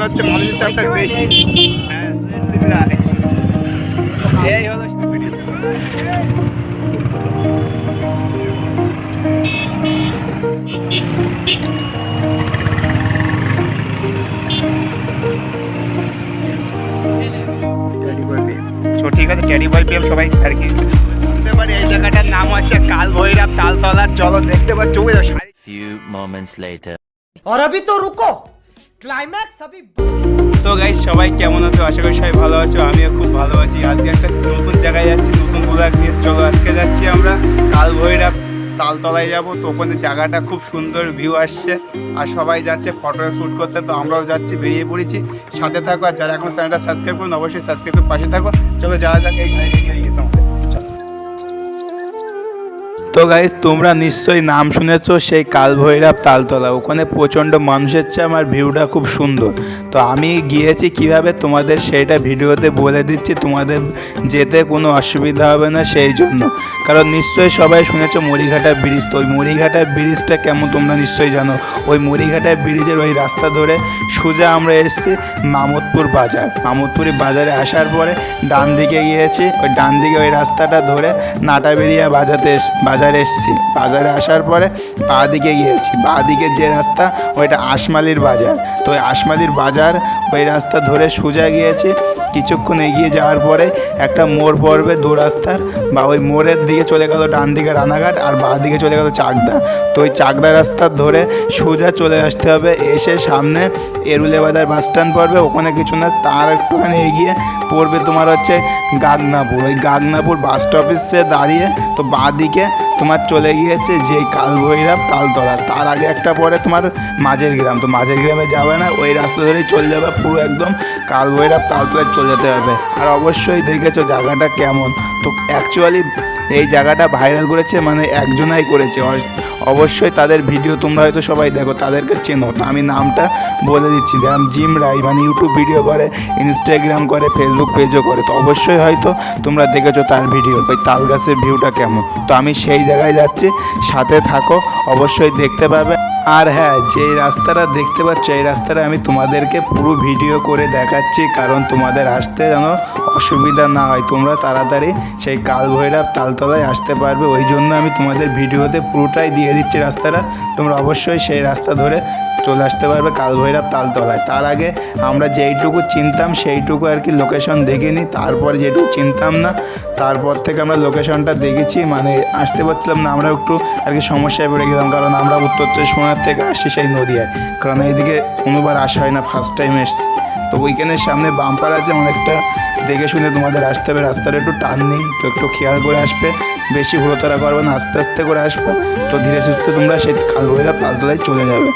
মনে হচ্ছে মানুষের চাপটা বেশি হ্যাঁ সিমিলার এই হলো ভিডিও তো ঠিক আছে ক্যারি বয় পিএম সবাই আর কি বুঝতে পারি এই জায়গাটার নাম হচ্ছে কাল ভৈরব তালতলা চলো দেখতে পাচ্ছ ওই তো শাড়ি Few moments later. और अभी तो रुको ক্লাইম্যাক্স আমি তো গাইস সবাই কেমন আছো আশা করি সবাই ভালো আছো আমিও খুব ভালো আছি আজকে একটা নতুন জায়গায় যাচ্ছি নতুন ব্লগ নিয়ে চলো আজকে যাচ্ছি আমরা কাল ভৈরব তালতলায় যাব তো ওখানে জায়গাটা খুব সুন্দর ভিউ আসছে আর সবাই যাচ্ছে ফটো শ্যুট করতে তো আমরাও যাচ্ছি বেরিয়ে পড়েছি সাথে থাকো আর যারা এখন চ্যানেলটা সাবস্ক্রাইব করুন অবশ্যই সাবস্ক্রাইব করে পাশে থাকো চলো যাওয়া যাক এই গাড়ি গেছে আমাদের তো গাইজ তোমরা নিশ্চয়ই নাম শুনেছো সেই কালভৈরব তালতলা। ওখানে প্রচণ্ড মানুষের চাপ আর ভিউটা খুব সুন্দর। তো আমি গিয়েছি কীভাবে তোমাদের সেইটা ভিডিওতে বলে দিচ্ছি, তোমাদের যেতে কোনো অসুবিধা হবে না সেই জন্য। কারণ নিশ্চয়ই সবাই শুনেছো মুড়িঘাটা ব্রিজ। তো ওই মুড়িঘাটা ব্রিজটা কেমন তোমরা নিশ্চয়ই জানো? ওই মুড়িঘাটা ব্রিজের ওই রাস্তা ধরে সোজা আমরা এসেছি মামদপুর বাজার। মামদপুরি বাজারে আসার পরে ডান দিকে গিয়েছি। ওই ডান দিকে ওই রাস্তাটা ধরে নাটাবেরিয়া বাজাতে এস- বাজারে এসেছি। বাজারে আসার পরে পা দিকে গিয়েছি। বাঁ দিকে যে রাস্তা, ওইটা আশমালির বাজার। তো ওই আশমালির বাজার, ওই রাস্তা ধরে সোজা গিয়েছি। কিছুক্ষণ এগিয়ে যাওয়ার পরে একটা মোড় পড়বে দু রাস্তার, বা ওই মোড়ের দিকে চলে গেল ডান দিকে রানাঘাট আর বাঁ দিকে চলে গেল চাকদা। তো ওই চাকদা রাস্তা ধরে সোজা চলে আসতে হবে, এসে সামনে এরুলে বাজার বাস স্ট্যান্ড পড়বে, ওখানে কিছু না, তার একটুখানি এগিয়ে পড়বে তোমার হচ্ছে গাগনাপুর। ওই গাগনাপুর বাস স্টপেজে দাঁড়িয়ে, তো বাঁ দিকে তোমার চলে গিয়েছে যে কালভৈরব তালতলা। তার আগে একটা পরে তোমার মাঝের গ্রাম, তো মাঝের গ্রামে যাবে না, ওই রাস্তা ধরেই চলে যাবে, পুরো একদম কালভৈরব তালতলায় চলে যেতে হবে। আর অবশ্যই দেখেছ জায়গাটা কেমন। তো অ্যাকচুয়ালি এই জায়গাটা ভাইরাল করেছে মানে একজনাই করেছে। অবশ্যই তাদের ভিডিও তোমরা হয়তো সবাই দেখো, তাদেরকে চেনো। আমি নামটা বলে দিচ্ছি। যেমন জিম রাই মানে ইউটিউব ভিডিও করে ইনস্টাগ্রাম করে ফেসবুক পেজও করে। তো অবশ্যই হয়তো তোমরা দেখেছ তার ভিডিও ওই তাল গাছের ভিউটা কেমন। তো আমি সেই জায়গায় যাচ্ছি, সাথে থাকো, অবশ্যই দেখতে পাবে। আর হ্যাঁ যে রাস্তাটা দেখতে পাচ্ছ, এই রাস্তাটা আমি তোমাদেরকে পুরো ভিডিও করে দেখাচ্ছি, কারণ তোমাদের আসতে যেন অসুবিধা না হয়। তোমরা তাড়াতাড়ি সেই কালভৈরব তালতলায় আসতে পারবে। ওই জন্য আমি তোমাদের ভিডিওতে পুরোটাই দিয়ে দিচ্ছি রাস্তাটা। তোমরা অবশ্যই সেই রাস্তা ধরে চলে আসতে পারবে কালভৈরব তালতলায়। তার আগে আমরা যেইটুকু চিনতাম, সেইটুকু আর কি লোকেশন দেখিনি। তারপর যেটুকু চিনতাম না তারপর থেকে আমরা লোকেশনটা দেখেছি মানে আসতে পারছিলাম না। আমরা একটু আর কি সমস্যায় পড়ে গেলাম, কারণ আমরা উত্তর চব্বিশ পরগনার থেকে আসছি সেই নদিয়ায়। কারণ এইদিকে কোনোবার আসা হয় না ফার্স্ট টাইম এসছি। তো ওইখানের সামনে বাম্পার আছে, অনেকটা দেখে শুনে তোমাদের আসতে হবে। রাস্তাটা একটু টান নেই, তো একটু খেয়াল করে আসবে। বেশি ঘোরতরা করবে না, আস্তে আস্তে করে আসবে। তো ধীরে সুস্থে তোমরা সেই কালবইরা পালতলায় চলে যাবে।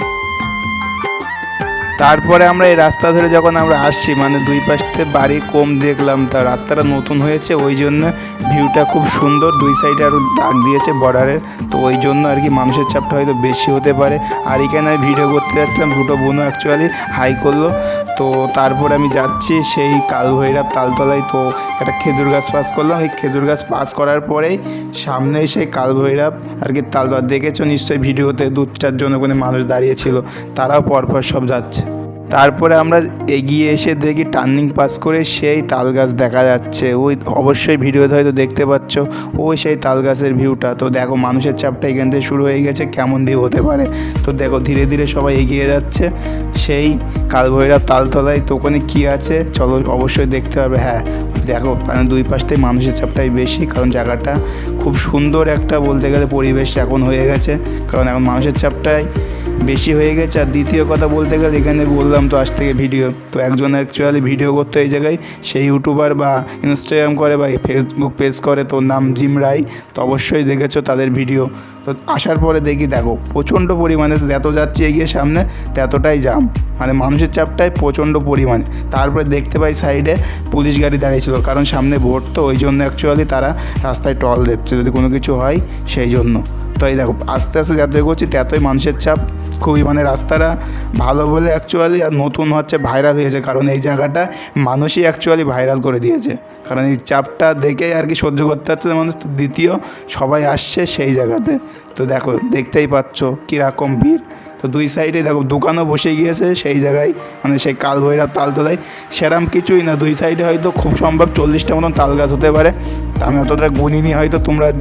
তারপরে আমরা এই রাস্তা ধরে যখন আমরা আসছি মানে দুই পাশ থেকে বাড়ি কম দেখলাম, তা রাস্তাটা নতুন হয়েছে, ওই জন্য ভিউটা খুব সুন্দর, দুই সাইডে আরও দাগ দিয়েছে বর্ডারের তো ওই জন্য আর কি মানুষের চাপটা হয়তো বেশি হতে পারে। আর এখানে আমি ভিডিও করতে যাচ্ছিলাম, দুটো বোনও অ্যাকচুয়ালি হাই করল, তো তারপর আমি যাচ্ছি সেই কালভৈরব তালতলায়, তো একটা খেজুর গাছ পাস করলাম, এই খেজুর গাছ পাস করার পরেই সামনেই সেই কালভৈরব আর কি তালতলা, দেখেছ নিশ্চয়ই ভিডিওতে দু চারজন ওখানে মানুষ দাঁড়িয়েছিল তারাও পরপর সব যাচ্ছে। তারপরে আমরা এগিয়ে এসে দেখি টার্নিং পাস করে সেই তাল গাছ দেখা যাচ্ছে। ওই অবশ্যই ভিডিওতে হয়তো দেখতে পাচ্ছ, ওই সেই তাল গাছের ভিউটা। তো দেখো মানুষের চাপটা এখান থেকে শুরু হয়ে গেছে, কেমন দিয়ে হতে পারে? তো দেখো ধীরে ধীরে সবাই এগিয়ে যাচ্ছে। সেই কালভৈরব তালতলায় তো ওখানে কী আছে? চলো অবশ্যই দেখতে হবে হ্যাঁ। দেখো মানে দুই পাশ থেকে মানুষের চাপটাই বেশি, কারণ জায়গাটা খুব সুন্দর একটা বলতে গেলে পরিবেশ এখন হয়ে গেছে। কারণ এখন মানুষের চাপটাই বেশি হয়ে গেছে। আর দ্বিতীয় কথা বলতে গেলে এখানে বললাম তো আজ থেকে ভিডিও, তো একজন অ্যাকচুয়ালি ভিডিও করতো এই জায়গায় সেই ইউটিউবার বা ইনস্টাগ্রাম করে বা ফেসবুক পেজ করে তোর নাম জিম রাই তো অবশ্যই দেখেছ তাদের ভিডিও। তো আসার পরে দেখি, দেখো, প্রচণ্ড পরিমাণে যত যাচ্ছি এগিয়ে সামনে ততটাই জাম মানে মানুষের চাপটাই প্রচণ্ড পরিমাণে। তারপরে দেখতে পাই সাইডে পুলিশ গাড়ি দাঁড়িয়েছিল, কারণ সামনে ভোট তো ওই জন্য অ্যাকচুয়ালি তারা রাস্তায় টল দিচ্ছে। যদি কোনো কিছু হয়, সেই জন্য। তো এই দেখো, আস্তে আস্তে যত এগোচ্ছি, ততই মানুষের চাপ খুবই মানে রাস্তাটা ভালো বলে অ্যাকচুয়ালি আর নতুন হচ্ছে ভাইরাল হয়েছে। কারণ এই জায়গাটা মানুষই অ্যাকচুয়ালি ভাইরাল করে দিয়েছে। কারণ এই চাপটা দেখেই আর কি সহ্য করতে না মানুষ। তো দ্বিতীয়, সবাই আসছে সেই জায়গাতে। তো দেখো, দেখতেই পাচ্ছ কীরকম ভিড়। তো দুই সাইডে দেখো, দোকানও বসে গিয়েছে সেই জায়গায়। মানে সেই কাল ভৈরব তালতলায়। সেরাম কিছুই না। দুই সাইডে হয়তো খুব সম্ভব চল্লিশটা মতন তাল গাছ হতে পারে। আমি অতটা গুনিনি, হয়তো তোমরা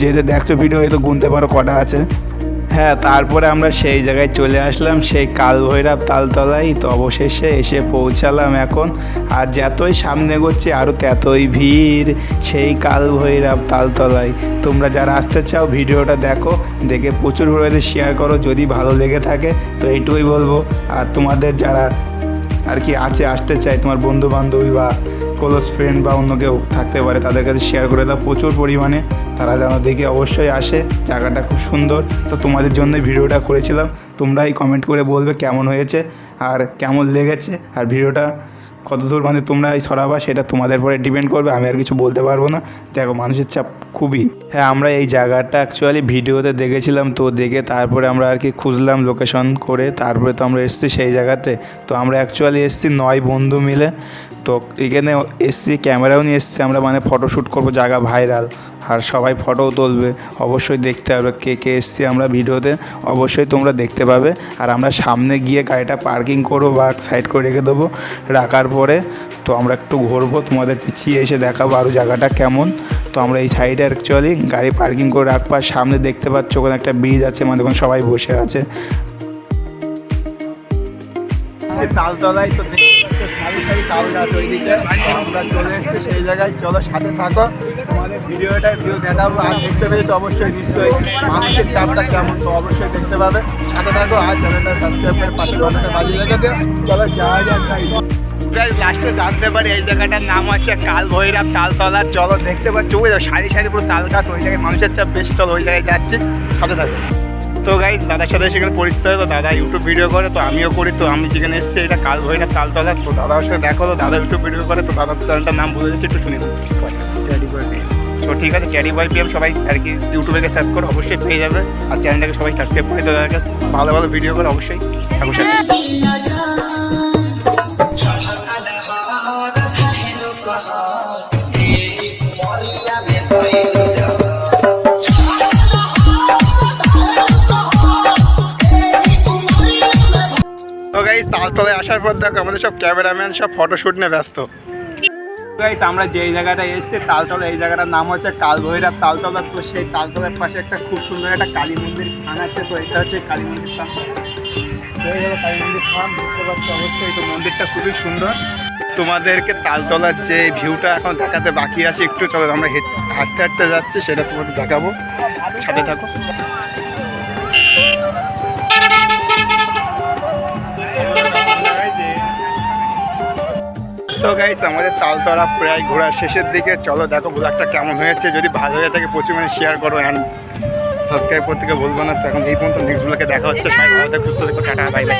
যে যে দেখছ ভিডিও হয়তো গুনতে পারো কটা আছে। হ্যাঁ তারপরে আমরা সেই জায়গায় চলে আসলাম, সেই কাল ভৈরব তালতলায়। তো অবশেষে এসে পৌঁছালাম এখন। আর যতই সামনে এগোচ্ছি আরও ততই ভিড় সেই কাল ভৈরব তালতলায়। তোমরা যারা আসতে চাও, ভিডিওটা দেখো, দেখে প্রচুর পরিমাণে শেয়ার করো, যদি ভালো লেগে থাকে, তো এইটুকুই বলব। আর তোমাদের যারা আর কি আছে, আসতে চাই তোমার বন্ধু বান্ধবী বা ক্লোজ ফ্রেন্ড বা অন্য কেউ থাকতে পারে, তাদের কাছে শেয়ার করে দাও। প্রচুর পরিমাণে তারা যেন দেখে অবশ্যই আসে। জায়গাটা খুব সুন্দর। তো তোমাদের জন্য ভিডিওটা করেছিলাম। তোমরাই কমেন্ট করে বলবে কেমন হয়েছে আর কেমন লেগেছে। আর ভিডিওটা কতদূর মানে তোমরা সরাবা সেটা তোমাদের পরে ডিপেন্ড করবে। আমি আর কিছু বলতে পারব না। দেখো, মানুষের চাপ খুবই। হ্যাঁ আমরা এই জায়গাটা অ্যাকচুয়ালি ভিডিওতে দেখেছিলাম, তো দেখে তারপরে আমরা আর কি খুঁজলাম লোকেশন করে, তারপরে তো আমরা এসেছি সেই জায়গাতে। তো আমরা অ্যাকচুয়ালি এসেছি নয় বন্ধু মিলে। তো এখানে এসছি, ক্যামেরাও নিয়ে এসছি আমরা মানে ফটোশ্যুট করব জায়গা ভাইরাল আর সবাই ফটোও তুলবে, অবশ্যই দেখতে হবে কে কে এসছি আমরা ভিডিওতে, অবশ্যই তোমরা দেখতে পাবে। আর আমরা সামনে গিয়ে গাড়িটা পার্কিং করব বা সাইড করে রেখে দেবো রাখার পরে। তো আমরা একটু ঘুরবো, তোমাদের পিছিয়ে এসে দেখাবো আরও জায়গাটা কেমন। তো আমরা এই সাইডে অ্যাকচুয়ালি গাড়ি পার্কিং করে রাখব আর সামনে দেখতে পাচ্ছ ওখানে একটা ব্রিজ আছে মানে ওখানে সবাই বসে আছে। তালতলায় চলে সেই জায়গায়, চলো সাথে থাকো। দেখতে অবশ্যই নিশ্চয়ই মানুষের চাপটা কেমন অবশ্যই দেখতে পাবে। সাথে থাকো, আর চলো যাওয়া যাক। গাইজ লাস্টে জানতে পারি এই জায়গাটার নাম হচ্ছে কাল ভৈরব তালতলা। চলো দেখতে পাচ্ছ ওই সারি সারি পুরো তাল গাছ ওই জায়গায় মানুষের চাপ বেশি। চলো ওই জায়গায় যাচ্ছি সাথে থাকো। তো গাইজ দাদার সাথে সেখানে পরিচিত হয় তো দাদা ইউটিউব ভিডিও করে তো আমিও করি তো আমি যেখানে এসেছি এটা কাল ভৈরব তালতলা। তো দাদার সাথে দেখো তো দাদা ইউটিউব ভিডিও করে তো দাদার চ্যানেলটার নাম বলে দিচ্ছি একটু শুনে তো ঠিক আছে ক্যারি বয় পিএম সবাই আর কি ইউটিউবে গিয়ে সার্চ করে অবশ্যই পেয়ে যাবে। আর চ্যানেলটাকে সবাই সাবস্ক্রাইব করে তো দাদাকে। ভালো ভালো ভিডিও করে অবশ্যই থাকুন তালতলায় আসার পর দেখো, আমাদের সব ক্যামেরাম্যান সব ফটোশ্যুট নিয়ে ব্যস্ত। আমরা যেই জায়গাটা এসেছি, তালতলা, এই জায়গাটার নাম হচ্ছে কালভৈরব তালতলা। তো সেই তালতলার পাশে একটা খুব সুন্দর একটা কালী মন্দির স্থান আছে, তো এটা হচ্ছে কালী মন্দির হলো কালী মন্দিরটা খুবই সুন্দর। তোমাদেরকে তালতলার যে ভিউটা এখন দেখাতে বাকি আছে, একটু চলো, আমরা হেঁটে হাঁটতে হাঁটতে যাচ্ছি, সেটা তোমাকে দেখাবো। সাথে থাকো। তো গাইস আমাদের তালতলা প্রায় ঘোরা শেষের দিকে। চলো দেখো ব্লগটা কেমন হয়েছে। যদি ভালো হয়ে থাকে প্রচুর মানে শেয়ার করো অ্যান্ড সাবস্ক্রাইব করতে বলব না। তো এখন এই পর্যন্ত নেক্সট ব্লগে দেখা হচ্ছে। সবাই ভালো থাকে, সুস্থ থেকো, টাটা বাই বাই